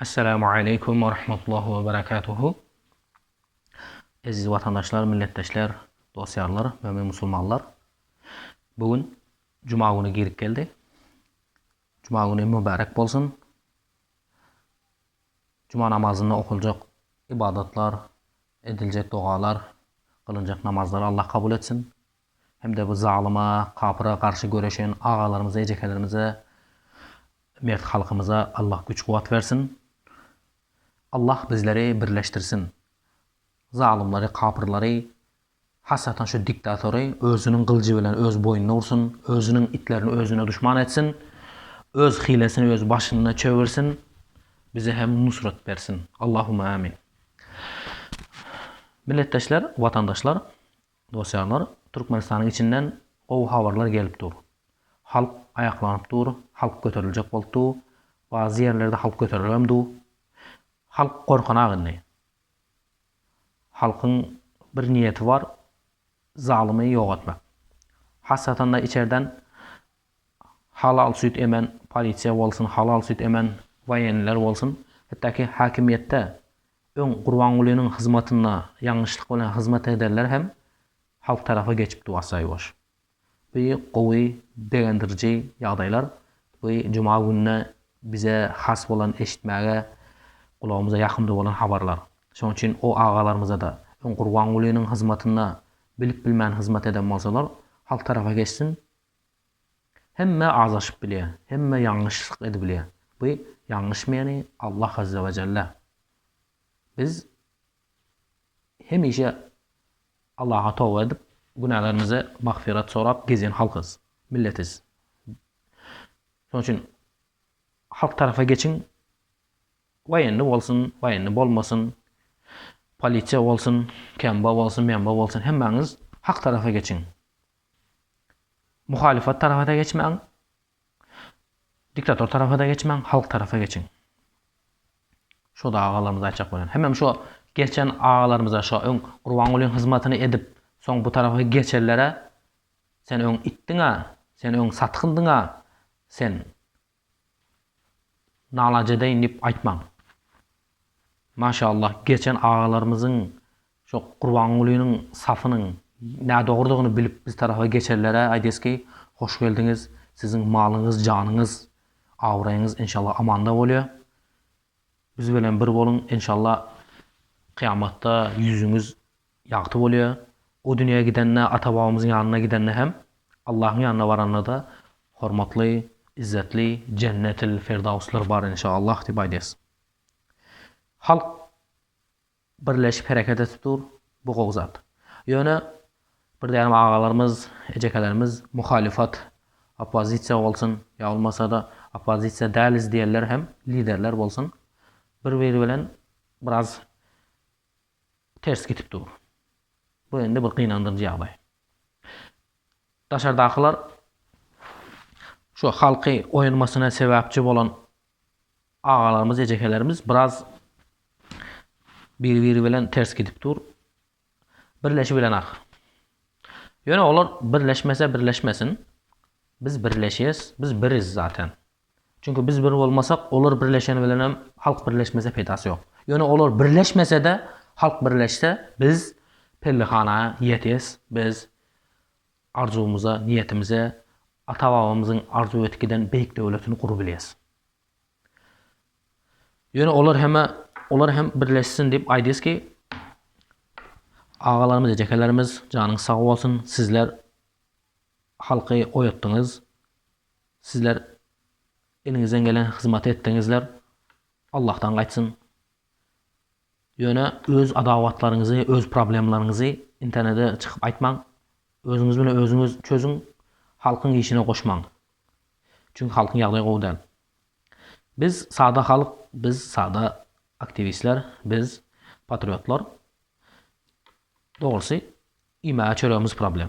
Esselamu Aleyküm ve Rahmetullah ve Berekatuhu. Aziz vatandaşlar, milletdaşlar, dostlarlar ve musulmanlar. Bugün Cuma günü girip geldi. Cuma günü mübarek bolsun. Cuma namazında okulacak ibadetler, edilecek dualar, kılınacak namazlar Allah kabul etsin. Hem de bu zalıma, kapıra karşı göreşen ağalarımıza, ecekelerimize, mert halkımıza Allah güç kuvvet versin. Allah bizleri birleştirsin. Zalimleri, kapırları, hasatan şu diktatörü özünün kılıcı bilen öz boynuna vursun, özünün itlerini özüne düşman etsin, öz hilesini öz başına çevirsin, bize hem nusret versin. Allahümme amin. Milletdaşlar, vatandaşlar, dostlarlar, Türkmenistan'ın içinden o haberler gelip dur. Halk ayaklanıp dur, halk götürülecek boldu, bazı yerlerde halk götürülemdu. Halk korkan ağınne. Halkın bir niyeti var, zalimi yok etmek. Hasatan da içeriden halal süt emen polisiya bolsun, halal süt emen vayenler bolsun. Hatta ki hakimiyette ön Qurbanguly'nin hizmetine yanlışlık bilen hizmet ederler hem halk tarafa geçip duasayı boş. Bu qowy degendirici ýagdaýlar bu cuma gününe bize has bolan eşitmäge kulağımıza yakında bolan habarlar. Şoň üçin o ağalarımıza da ön Qurbanguly'nin hizmetine bilip bilmän hizmet eden bolsalar halk tarafa geçsin. Hemme azaşyp bilýär, hemme ýalňyşlyk edip bilýär. Bu ýalňyşmaýany Allah azza ve celle. Biz hemişe Allah'a tövbe edip günahlarımızı mağfiret sorap gezen halkız, milletiz. Şoň üçin halk tarafa geçin. Vayenli bolsun, vayenli bolmasın. Polisiya bolsun, kemba bolsun, memba bolsun, hemmäňiz hak tarafa geçin. Muhalifat tarafa da geçmeň. Diktator tarafa da geçmeň, halk tarafa geçin. Şo da ağalarımıza açak bolan. Hemem şo geçen ağalarımıza şo öň Qurbangulyň hizmetini edip soň bu tarafa geçerlere sen öň itdiňa, sen öň satkyndyňa, sen nalajada inip aýtmaň. Maşallah geçen ağalarımızın şo Qurbangulynyň safynyň nä dogrudygyny bilip biz tarafa geçerlere aýdyski hoş geldiňiz. Siziň malyňyz, janyňyz, awraýyňyz inşallah amanda bolýar. Biz bilen bir bolun inşallah kıyamatda yüzüňiz ýagty bolýar. O dünýäge gidenne, ata babamyzyň ýanyna gidenne hem Allahyň ýanyna baranda da hormatly, izzetli cennetil firdavslar bar inşallah aýdys. Halk birleşip hereket etip dur bu gowzat. Ýöne bir dänem ağalarymyz, ejekelerimiz muhalifat, opozisiýa bolsun, ýa bolmasa da opozisiýa däliz diýerler hem liderler bolsun. Bir-biri bilen biraz ters gitip dur. Bu endi bir kynandyrjy ýagdaý. Daşardakylar şu halky oýanmasyna sebäpçi bolan ağalarymyz, ejekelerimiz biraz bir-biri bilen ters gidip dur. Birleşip bilenak. Ýöne olar birleşmese birleşmesin. Biz birleşýäs, biz biriz zaten. Çünkü biz bir bolmasak olar birleşeni bilen halk birleşmese peýdasy ýok. Ýöne olar birleşmese de halk birleşse biz pellihana ýetýäs, biz arzumuza, niyetimize, ata babamyzyň arzu etkiden beýik döwletini gurup bilýäs. Ýöne olar hemme olar hem birleşsin diýip aýdyski ağalarymyz, ejekelerimiz janyň sag bolsun, sizler halky oýatdyňyz. Sizler elinizden gelen hizmet etdiňizler. Allah'tan gaýtsyn. Ýöne öz adawatlaryňyzy, öz problemlaryňyzy internete çykyp aýtmaň. Özüňiz bilen özüňiz çözüň. Halkyň işine goşmaň. Çünki halkyň ýagdaýy gowdan. Biz sada halk, biz sada aktivistler, biz patriotlar. Dogrusu imäge çöregimiz problem.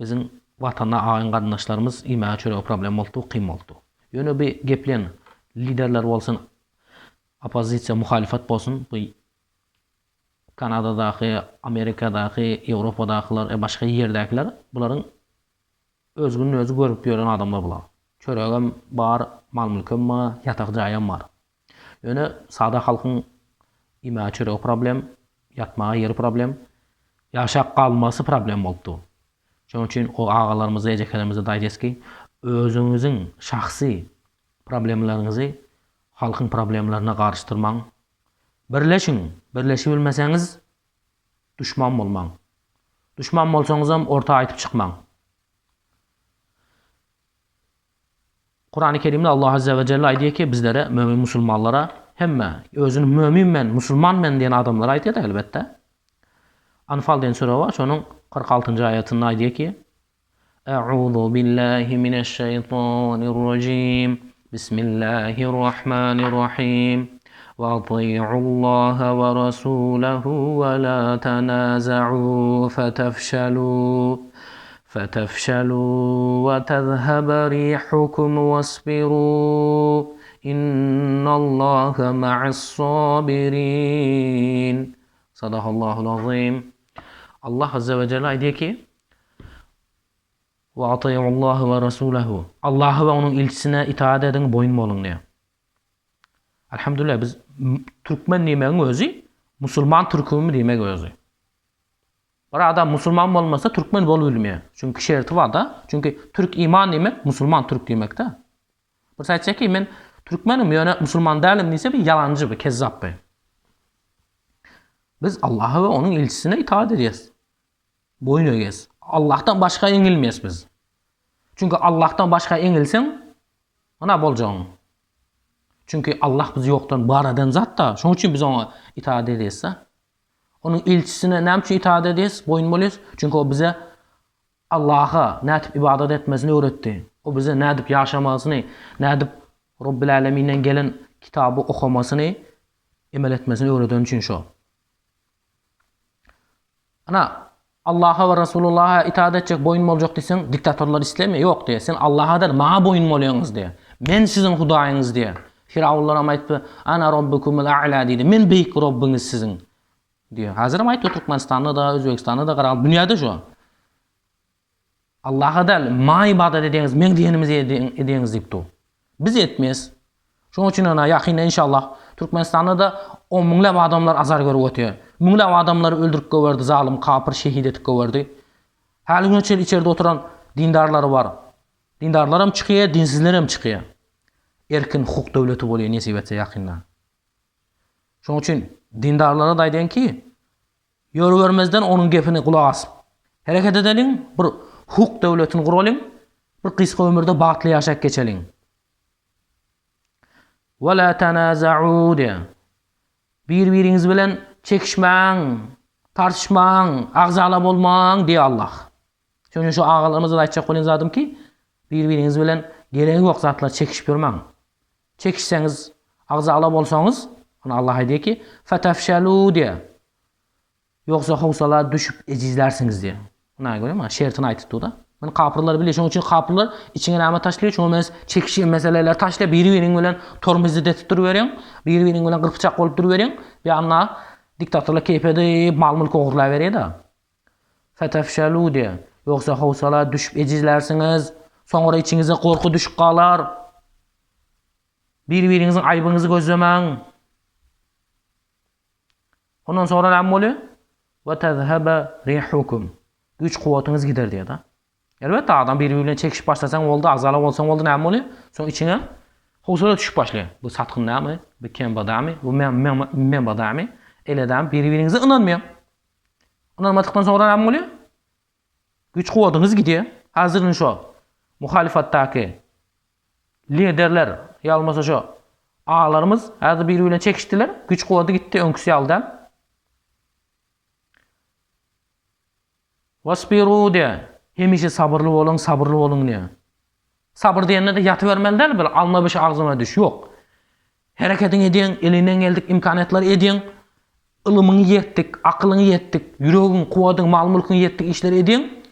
Bizim watanda aýyn gardaşlarymyz imäge çöregi problem boldy, kym boldy. Ýöne bir geplen liderler bolsun, opozisiýa, muhalifat bolsun, bu Kanadadaky, Amerikadaky, Ýewropadakylar, e başga ýerdekiler bularyň özgünü özü görüp ýören adamlar bular. Çöregem bar, mal mülkem bar, ýatak jaýam Önə sadə xalqın yeməyə çörəyi problem, yatmağa yeri problem, yaşaq qalması problem oldu. Çünki o ağalarımızı, ecəkələrimizə dayıdız ki, özünüzün şəxsi problemlərinizi xalqın problemlərinə qarışdırmaq. Birləşin. Birləşə bilməsəniz düşman olmaq. Düşman olsanız ham orta aytıb çıxmaq. Kur'an-ı Kerim'de Allah Azze ve Celle aydiyor ki bizlere, mümin musulmanlara hemme özünü mümin men, musulman men diyen adamlara aydiyor da elbette. Anfal diyen sure var. Şonun 46. ayetinde aydiyor ki Eûzu billahi mineşşeytanirracim. Bismillahirrahmanirrahim. Ve rasulahu ve la tenaza'u fetefşelû فتفشلوا وتذهب ريحكم واصبروا إن الله مع الصابرين صدق الله العظيم Allah Azze ve Celle aydiyor ki ve Allah ve rasulehu Allah'ı ve onun ilçisine itaat edin boyun bolun diyor. Elhamdülillah biz m- Türkmen demeğin özü Musulman Türkümü demek özü. Bir adam musulman olmasa Türkmen bol bilmiyor. Çünkü şerti var da. Çünkü Türk iman demek, musulman Türk demek de. Bir saytsa ki men Türkmenim yani musulman değilim dese bir yalancı bir kezzap bir. Biz Allah'a ve onun elçisine itaat edeceğiz. Boyun ögez. Allah'tan başka engilmeyiz biz. Çünkü Allah'tan başka engilsen ona bolacaksın. Çünkü Allah bizi yoktan var eden zat da. Şunun için biz ona itaat edeceğiz. Onun elçisine ne için itaat edeceğiz? Boyun boluyoruz. Çünkü o bize Allah'a ne edip ibadet etmesini öğretti. O bize ne edip yaşamasını, ne edip Rabbil Alemin'den gelen kitabı okumasını, emel etmesini öğreten için şu. Ana Allah'a ve Resulullah'a itaat edecek boyun olacak desen diktatörler istemiyor. Yok diye. Sen Allah'a der, mağa boyun oluyorsunuz diye. Men sizin hudayınız diye. Firavunlar ama aytdı, ana rabbukumul a'la dedi. Men büyük Rabbiniz sizin diyor. Hazır mı aytdı Türkmenistan'da da, Özbekistan'da da, Karal, dünyada şu. Allah'a der, ma ibadet edeniz, men diyenimizi edeniz deyip dur. Biz etmeyiz. Şunun için ona yakında inşallah Türkmenistan'da da 10 minglab adamlar azar görüp ötüyor. Minglab adamları öldürüp göverdi, zalim, kapır, şehit etip göverdi. Hali gün içeri- içeride oturan dindarları var. Dindarlar hem çıkıyor, dinsizler hem çıkıyor. Erkin hukuk devleti boluyor nesip etse yakında. Şunun için dindarlara da aydan ki, yolu vermezden onun gepini kulak asıp, hareket edelim, bir hukuk devletini kuralım, bir kıska ömürde batlı yaşak geçelim. Ve la tenaza'u diye. Bir-biriniz bilen çekişmeň, tartışmaň, agzalap bolmaň diye Allah. Şoňa şu ağalarymyza da aýtjak bolan zadım ki, bir-biriniz bilen geregi ýok zatlar çekişip ýörmäň. Çekişseňiz, agzalap bolsaňyz, ona Allah aýdy ki, "Fatafşalu" diye. Yoksa howsala düşüp ejizlersiniz diye. Buna göre mi? Şertini aytıptı da. Ben kapırlar bile. Şunun için kapırlar içine nama taşlıyor. Şunu mes çekişi meseleler taşla biri birinin bilen tormizi detip duruveriň. Biri birinin bilen kırpıçak bolup duruveriň. Bir anla diktatörlük keyfede mal mülk oğurlar veriyor da. Fetefşelu diye. Yoksa howsala düşüp ejizlersiniz. Sonra içinize korku düşüp kalar. Bir-birinizin aybınızı gözlemeň. Ondan sonra oluyor? Ve tezhebe rihukum. Güç kuvvetiniz gider diye da. Elbette adam birbirine çekişip başlasan oldu, azalap olsan oldu ne oluyor? Sonra içine husula düşüp başlıyor. Bu satkın ne mi? Bu kim badami? Bu men, badami? El adam birbirinize inanmıyor. İnanmadıktan sonra ne oluyor? Güç kuvvetiniz gidiyor. Hazırın şu muhalifattaki liderler ya olmasa şu ağalarımız hadi birbirine çekiştiler. Güç kuvveti gitti önküsü aldan. Vasbiru diye. Hemişe sabırlı olun, sabırlı olun diye. Sabır diyenler de yatı vermeliler böyle alma bir şey ağzına düş. Yok. Hareketin edin, elinden geldik imkaniyetler edin. Ilımını yettik, akılını yettik, yüreğin, kuvvetin, mal mülkün yettik işleri edin.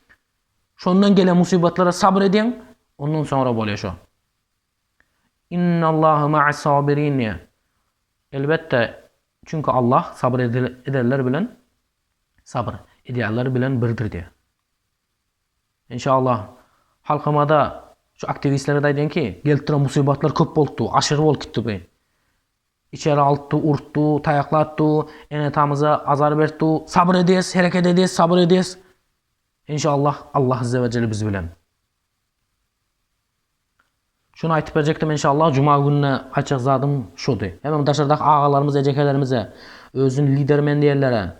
Şondan gelen musibetlere sabır edin. Ondan sonra böyle şu. İnna Allahu ma'as sabirin diye. Elbette çünkü Allah sabır eder- ederler bilen sabır ideallar bilen birdir diye. İnşallah halkımada şu aktivistlere de aydan ki, geltiren musibetler köp boldu, aşırı bol gitti be. içeri altı, urttu, tayaklattı, enetamıza azar berdi. Sabır edesiz, hareket edesiz, sabır edesiz. İnşallah Allah Azze ve Celle biz bilen. Şunu aytıp berecektim inşallah. Cuma gününe açık zadım şudu. Hemen daşardak ağalarımız, ecekelerimize, özün lidermen diyenlere,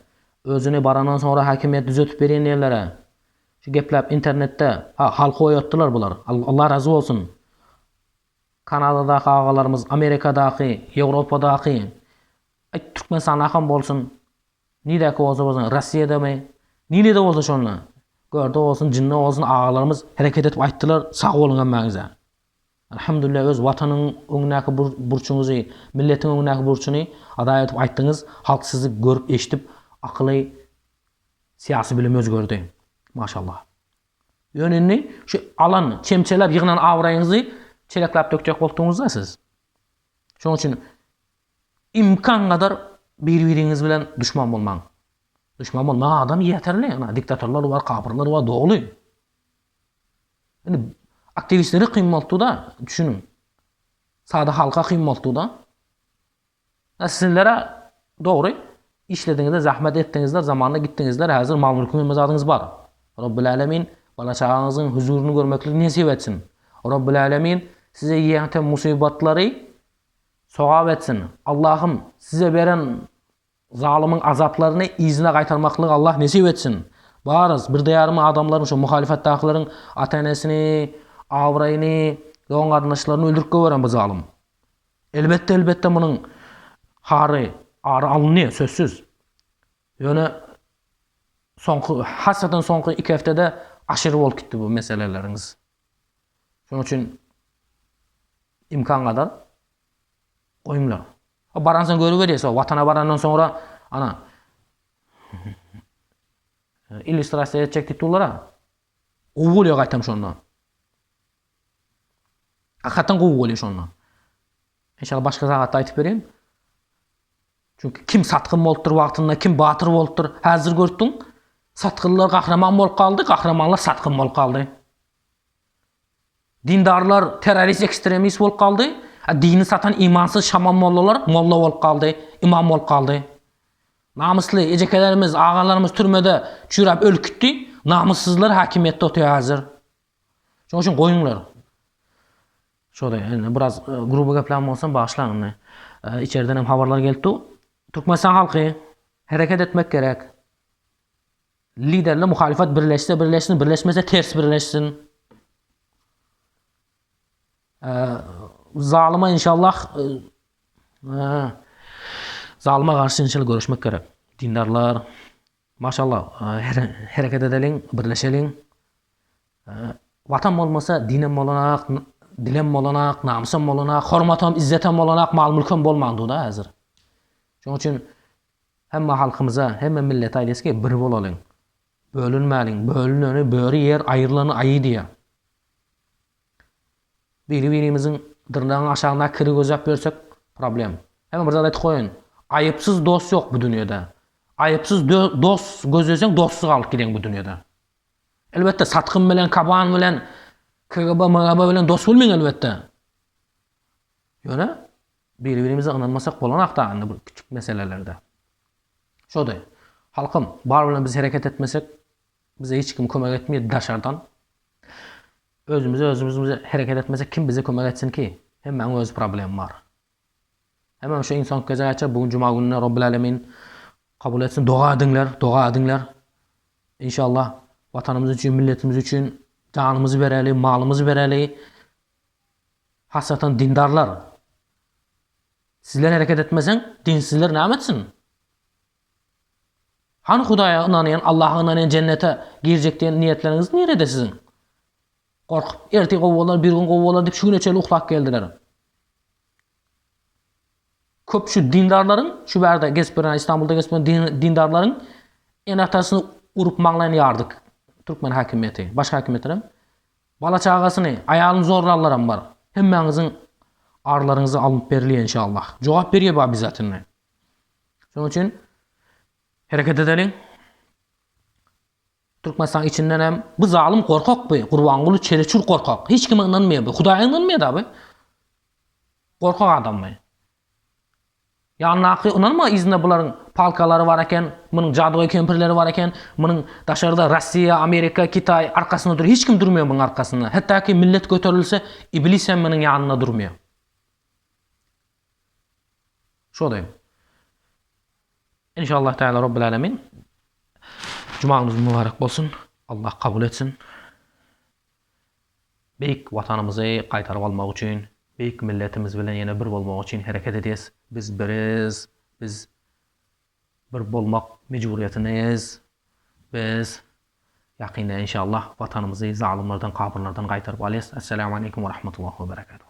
özünü barandan sonra hakimiyet düzeltip beren diyenlere, şu geplep internette ha, halka oyattılar bular. Al- Allah razı olsun. Kanada'daki ağalarımız, Amerika'daki, Avrupa'daki, ay, Türkmenistan'a ham bolsun. Nideki olsa bolsun, Rossiyada mı? Nilede olsa şonla. Gördü olsun, cinne olsun ağalarımız hareket etip ayttılar, sağ olun emmeğinize. Alhamdulillah öz vatanın öňündäki bur burçuňuzy, milletiň öňündäki burçuny ada etip aýtdyňyz. Halk sizi görüp akly siyasi bilim özgördü. Maşallah. Yönünni şu alan çemçelep yığınan awraýyňyzy çeleklap dökjek bolduňyzda siz. Şoň üçin imkan kadar bir-biriňiz bilen düşman bolmaň. Düşman bolmaň adam yeterli. Ana diktatorlar var, kapırlar var, dogly. Yani aktivistleri kıymetli da düşünün. Sağda halka kıymetli da. Sizlere doğru işlediğinizde, zahmet ettiğinizde, zamanında gittiğinizde hazır mal mülkün mezadınız var. Rabbul Alemin bala çağınızın huzurunu görmeklik nasip etsin. Rabbul Alemin size yiyenten musibetleri soğab etsin. Allah'ım size veren zalimin azaplarını izine kaytarmaklık Allah nasip etsin. Barız bir dayarımı adamların şu muhalefetdakilerin atanesini, avrayını, doğan kardeşlerini öldürüp veren bu zalim. Elbette elbette bunun harı, arı alınıyor sözsüz. Yani sonku, hasreten sonku iki haftede aşırı bol gitti bu meseleleriniz. Şunun için imkan kadar koyumlar. Ha, Baransan görüveriyorsa vatana barandan sonra ana illüstrasiya edecek titullara o oluyor kaytam şondan. Hakikaten oluyor şondan. İnşallah başka zagatta aytıp bereyim. Çünkü kim satkın bolupdur wagtynda, kim batır bolupdur. Hazır gördün. Satkınlar kahraman bolup kaldı, kahramanlar satkın bolup kaldı. Dindarlar terörist, ekstremist bolup. Ha, Dini satan imansız şaman mollalar molla bolup kaldı, imam bolup kaldı. Namuslu ecekelerimiz, ağalarımız türmede çürap ölküttü. Namussuzlar hakimiyette oturuyor hazır. Şoň üçin goýuňlar. Şoda yani biraz e, grubu geplenme olsan bağışlayın. E, içeriden hem haberler geldi. Türkmenistan halkı hareket etmek gerek. Liderle muhalefet birleşse birleşsin, birleşmese ters birleşsin. E, zalima inşallah e, e, karşı inşallah görüşmek gerek. Dindarlar maşallah e, hareket edelim, birleşelim. Vatan bolmasa dinem bolanak, dilem bolanak, namusum bolanak, hormatam, izzetem bolanak, mal mülküm bolmandy da hazır. Şoň üçin hemme halkymyza, hemme millet ailesiga bir bolalım. Bölünmäliň, bölünöni, böri yer aýrylany aýy diýär. Biri birimizin dırnağın aşağına kiri gözap görsek problem. Hemen bir zat koyun. Ayıpsız dost yok bu dünyada. Ayıpsız dost gözlesen dostsuz alıp giden bu dünyada. Elbette satkın bilen, kaban bilen, KGB, MGB bilen dost olmayın elbette. Yöne birbirimize inanmasak bolanak da anne bu küçük meselelerde. Şoda. Halkım, bar bilen biz hareket etmesek bize hiç kim kömek etmiyor dışarıdan. Özümüze özümüze hareket etmesek kim bize kömek etsin ki? Hemen öz problem var. Hemen şu insan kezaça bugün cuma gününe Rabbil Alemin kabul etsin. Dua edinler, dua edinler. İnşallah vatanımız için, milletimiz için canımızı vereli, malımızı vereli. Hasratan dindarlar. Sizler hareket etmesen dinsizler ne etsin? Hani Hudaya inanayan, Allah'a inanayan cennete girecek diyen niyetleriniz nerede sizin? Korkup erti kovvalar, bir gün kovvalar deyip şu güne çeli uhlak geldiler. Köp şu dindarların, şu berde Gesperen, İstanbul'da Gesperen din, dindarların en atasını urup mağlayını yardık. Türkmen hakimiyeti, başka hakimiyetlerim. Bala çağasını, ayağını zorlarlarım var. Hemmenizin arlarınızı alıp beriliyor inşallah. Cevap veriyor bu bizatinle. Onun için hareket edelim. Türkmenistan içinden hem bu zalim korkak bu. Kurbanqulu çeleçur korkak. Hiç kime inanmıyor bu. Hudaya inanmıyor da bu. Korkak adam bu. Yanaki inanma izinde buların palkaları var eken, bunun cadıgoy kempirleri var eken, bunun daşarda Rossiya, Amerika, Kitay arkasında duruyor. Hiç kim durmuyor bunun arkasında. Hatta ki millet götürülse iblis hem bunun yanına durmuyor. Şu diyeyim. İnşallah Teala Rabbil Alemin. Cumanız mübarek olsun. Allah kabul etsin. Beyik vatanımızı qaytarıp almak için, beyik milletimiz bilen yine bir bolmak için hareket edeceğiz. Biz biriz, biz bir bolmak mecburiyetindeyiz. Biz yakında inşallah vatanımızı zalimlerden, kabirlerden qaytarıp alacağız. Esselamu Aleyküm ve Rahmetullahi ve Berekatuhu.